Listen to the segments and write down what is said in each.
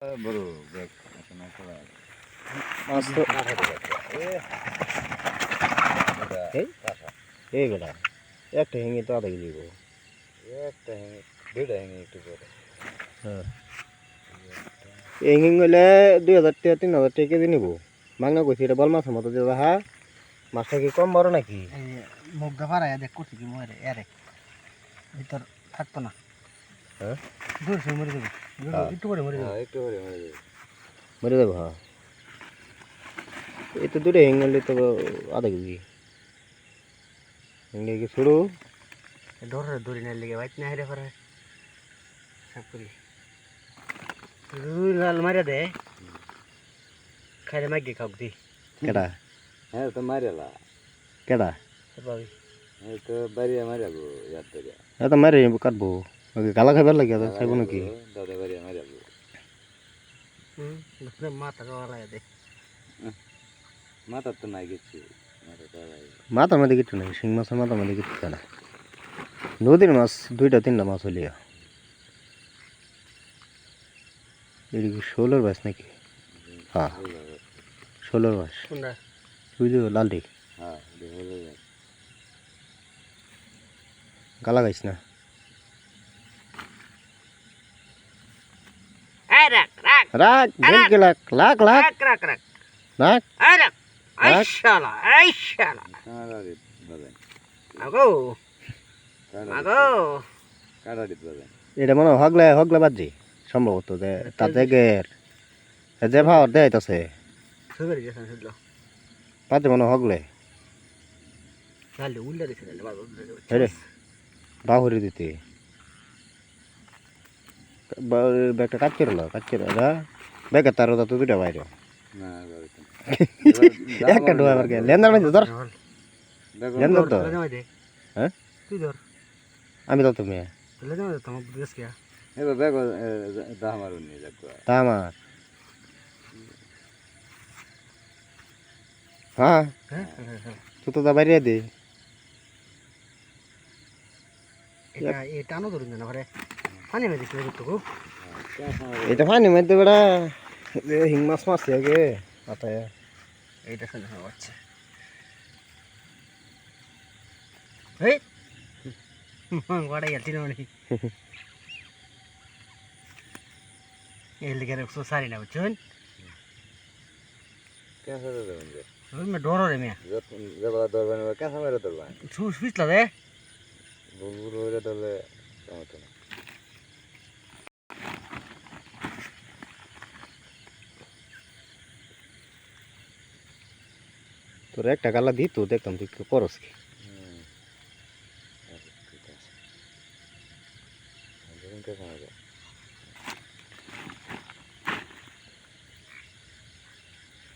বড় ব্যাগ এখন একটা মাছ তো এই এই বেটা একটা হেঙ্গে তো আধা কেজি একটা হ্যাঙ্গে দুইটা হ্যাঙ্গে একটু করে হ্যাঁ এই হিং হইলে দুই হাজার টাকা তিন হাজার টাকা কেজি নিবো মাগনা কইছি এটা বল মাছের মতো যে হা মাছটা কি কম বড় নাকি মুখ গাফারা দেখ করছি কি মরে এরে ভিতর থাকতো না হ্যাঁ? দূর মরে যাবে। একটু করে মরে যাবে হ্যাঁ একটু করে মেরে দেবে মরে যাব হ্যাঁ এই তো দুটো হিং হইলে তো আধা কেজি। হিঙ্গে কি শুরু ডরে দড়ি না লেগে বাইত না হেরে করে সব করি। রুই লাল মারে দে। খাইলে মাগি খাওক দি। কেডা? হ্যাঁ তো মারিয়ালা কেডা? পাবি এই তো বাড়িয়া মারিয়াবো ইয়ার থেকে। এটা মারি কাটবো। ওকে গালা খাইবার লাগে তো খাইব নাকি? দাদা মারিয়াবো হুম মাথা দে। মাথার তো নাই গেছি মাথা মধ্যে কিছু নেই শিং মাছের মাথার মধ্যে কিছু না নদীর মাছ দুইটা তিনটা মাছ হলিয়া এটা কি ষোলোর বাস নাকি? হ্যাঁ। ষোলোর বাস। যে লালটি। হ্যাঁ। গালা গাইস না এই রাখ বেলকে লাখ লাখ লাখ রাখ রাখ। রাখ রাখ রাখ। এই রাখ। শালা এই শালা। আগো আগো এটা মনে হয় হগলে হগলে বাজি সম্ভবত যে তার জায়গার যে ভাওয়ার দেয় তাছে সুবের গেছেন শুধু মনে হগলে। বাহুরি দিতে। ব্যাগটা কাজ করে লো কাজ করে না ব্যাগের তার তো দুইটা বাইরে। না একটা ডোয়া বার গেল। লেন্দার মধ্যে ধর। লেন্দার তো। হ্যাঁ? তুই ধর। আমি তো তুমি তাহলে যাও তোমার দেশ কে? এবার দেখো দাহ নিয়ে যাক তা হ্যাঁ। হ্যাঁ হ্যাঁ হ্যাঁ তুই তো বাইরে দে। এটা এই টানো ধরুন না ঘরে। পানি মেয়ে দিছিল একটু এটা পানি মধ্যে বেড়া হিং মাছ মাছ আগে মাথায় এইটা শুনে হ্যাঁ আচ্ছা এই গড়াই গেল তিন মনি এই লিখে একশো সারি না বুঝছেন ক্যান্সার দেবেন যে ওই ডর রে মেয়ে জবা ধরবেন ক্যান্সার মেরে ধরবেন সুস পিছলা দে বুলবুল হইলে ধরলে সমস্যা তোর একটা গালা দিত দেখতাম তুই করস কি?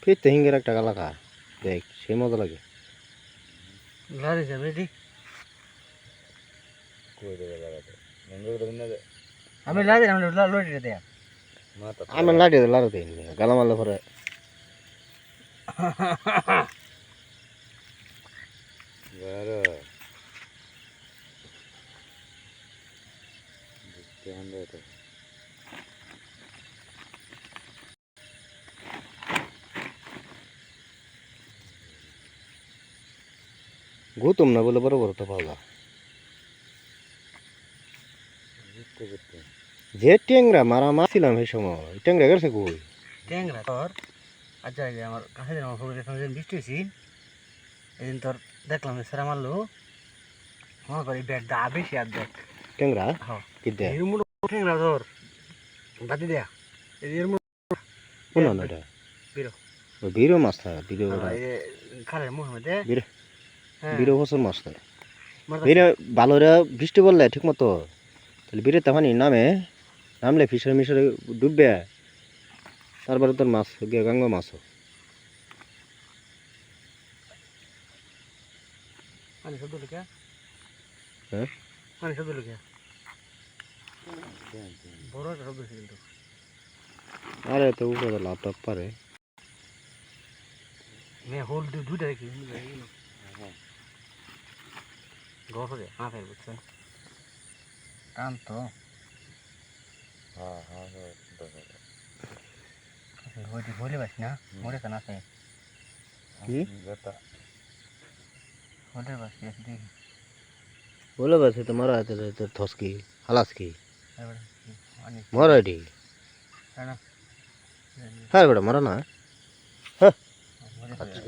ফিরতে হিঙ্গের একটা গালা খা দেখ সেই মজা লাগে। লারি যাবে দি কই দেবে লাগাতে না যে। আমি লারি আমি লড়ি দে মাথা আমি লাড়ি লাড়ি দিই গালা মারলে পরে বেরো না বলে বড় বড় তো পাওয়া যে ট্যাংরা মারা মারছিলাম সেই সময় ট্যাংরা গেছে কই? ট্যাংরা তোর আচ্ছা এই যে আমার কাছে বৃষ্টি হয়েছি এদিন তোর দেখলাম যে সেরা মারলো মনে করি ব্যাট দা বেশি আর দেখ। ট্যাংরা? হ্যাঁ। কি এর মুড়ো ট্যাংরা তোর বাতি দেয়া এর মুড়ো। কোন না এটা। বিরো। ওই বিরো মাছ থাকে বিরো খালের মুখ মধ্যে বিরো। হ্যাঁ। বিরো বছর মাছ থাকে বিরে ভালো রে বৃষ্টি পড়লে ঠিক মতো। তাহলে বিরে তেমনি নামে। নামলে ফিশারি মিশারি ডুববে। তারপরে তোর মাছ গিয়ে গাঙ্গ মাছ। পানি শব্দ লিখে হ্যাঁ? পানি শব্দ লিখে বড় একটা শব্দ কিন্তু। আরে তো উপরে লাভ টাপ পারে। মেয়ে হোল দু- বুঝছেন টান তো। হ্যাঁ হ্যাঁ হ্যাঁ বলে না মরে তো না আছে? কি? যেটা কি আছে বলে বাসে তো মারা আছে তো থসকি এবারে অনেক মরা এটি না হ্যাঁ বেটা মরা না মরে হাতি